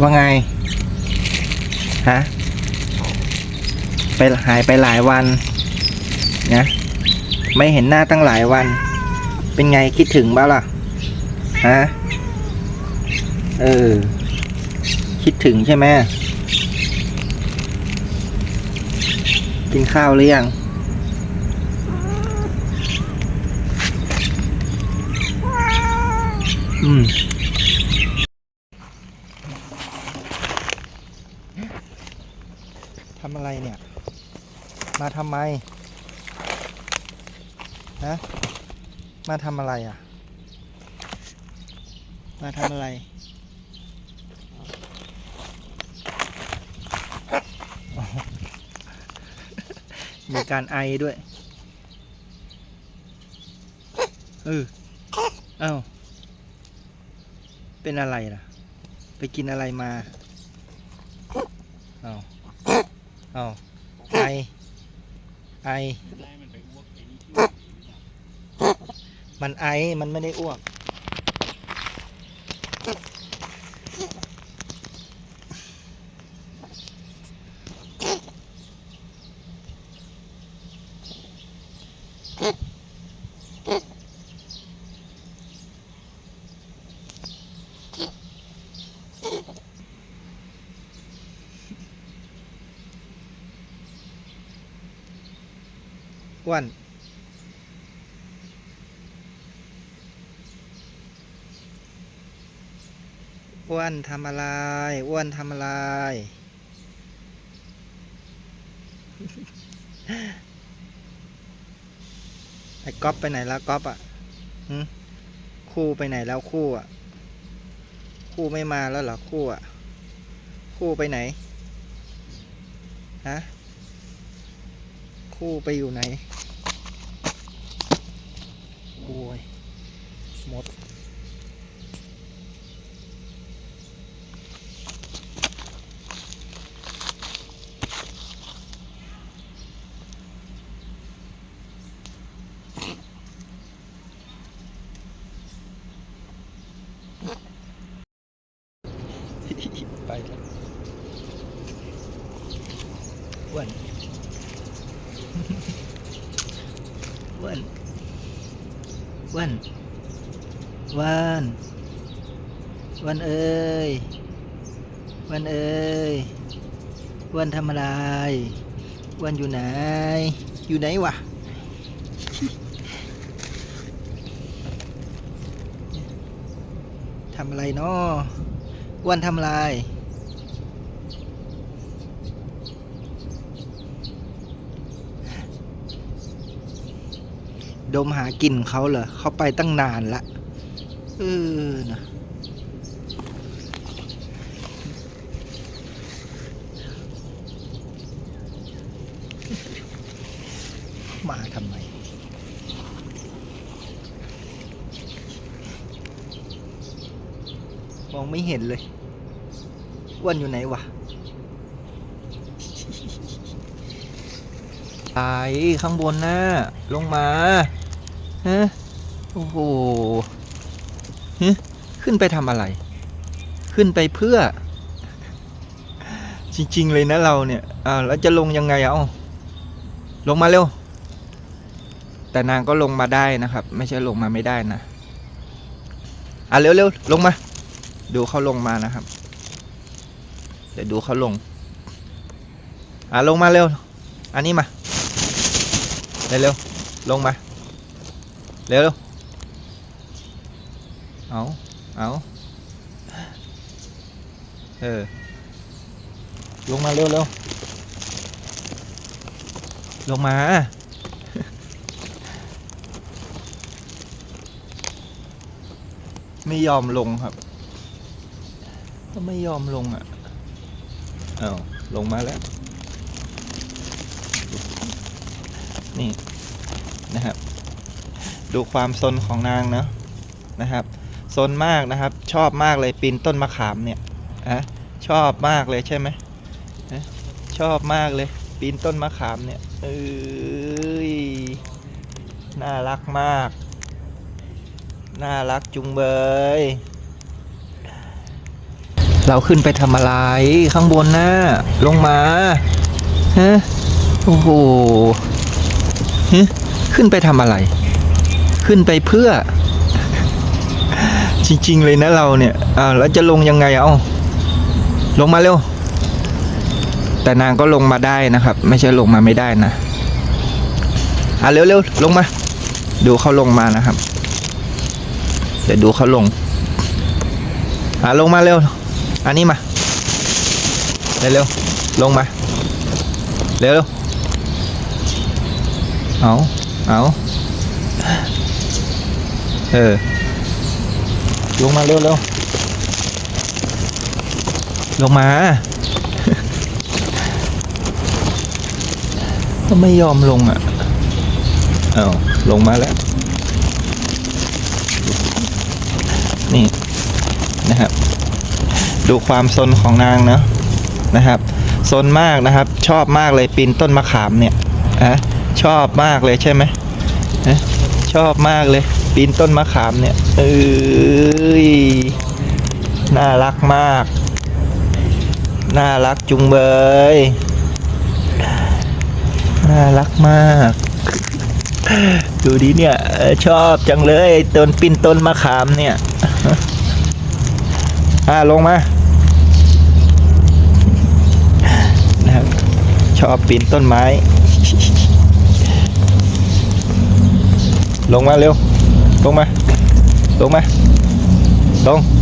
ว่าไง ฮะ ไปหายไปหลายวัน นะ ไม่เห็นหน้าตั้งหลายวัน เป็นไงคิดถึงบ้าล่ะ ฮะ เออ คิดถึงใช่ไหมกินข้าวหรือยังอืม ทำอะไร เนี่ย มาทำไมฮะมาทำอะไรอะ มาทำอะไร มีการไอด้วย เออเอ้า เป็นอะไรล่ะ ไปกินอะไรมา เอ้า เอาไอ ไอ มันไอ มันไม่ได้อ้วก อ้วนอ้วนทำอะไร อ้วนทำอะไร ไอ้ก๊อฟไปไหนแล้วก๊อฟอะคู่ไปไหนแล้วคู่อะ คู่ไม่มาแล้วเหรอคู่อะ คู่ไปไหน ฮะ คู่ไปอยู่ไหน โอ้ยหมด ไปแล้ว อ้วนอ้วนอ้วนอ้วนอ้วนเอ้ยอ้วนเอ้ยอ้วนทำอะไรอ้วนอยู่ไหน อยู่ไหนวะทำอะไรเนาะอ้วนทำอะไดมหากลิ่นเขาเหรอเขาไปตั้งนานละเออนะมาทำไม มองไม่เห็นเลยอ้วนอยู่ไหนวะไอข้างบนน่ะลงมา ฮะโอ้โหฮะขึ้นไปทำอะไร ขึ้นไปเพื่อ จริง ๆ เลยนะเราเนี่ยอ้าวแล้วจะลงยังไงเอาลงมาเร็ว แต่นางก็ลงมาได้นะครับ ไม่ใช่ลงมาไม่ได้นะอะเร็วๆลงมา ดูเขาลงมานะครับ เดี๋ยวดูเขาลง อะลงมาเร็ว อันนี้มาเร็วเร็วๆลงมา เร็วเอาเอาเออ ลงมาเร็วเร็วลงมา ไม่ยอมลงครับ ก็ไม่ยอมลงอะเอาลงมาแล้ว นี่นะครับ ดูความซนของนางเนาะนะครับซนมากนะครับ ชอบมากเลยปีนต้นมะขามเนี่ยอะชอบมากเลยใช่ไหมชอบมากเลยปีนต้นมะขามเนี่ยเอ้ยน่ารักมาก น่ารักจุงเบยเราขึ้นไปทำอะไรข้างบนน่ะลงมาฮะโอ้โหฮขึ้นไปทำอะไร ขึ้นไปเพื่อ จริง ๆ เลยนะเราเนี่ยอ้าแล้วจะลงยังไงเอาลงมาเร็ว แต่นางก็ลงมาได้นะครับ ไม่ใช่ลงมาไม่ได้นะอะเร็วๆลงมา ดูเขาลงมานะครับ เดี๋ยวดูเขาลงอะลงมาเร็ว อันนี้มาเร็วๆลงมา เร็วๆเอาเอา เออ ลงมาเร็วเร็วลงมา ก็ไม่ยอมลงอะ เอาลงมาแล้ว นี่นะครับ ดูความซนของนางเนาะนะครับซนมากนะครับ ชอบมากเลยปีนต้นมะขามเนี่ยอะชอบมากเลยใช่ไหมอะชอบมากเลย ปีนต้นมะขามเนี่ย เอ้ย น่ารักมาก น่ารักจุงเบย น่ารักมาก ดูดิเนี่ย ชอบจังเลยต้นปีนต้นมะขามเนี่ย อ่าลงมา นะครับ ชอบปีนต้นไม้ ลงมาเร็ว ลงมา ลงมา ลง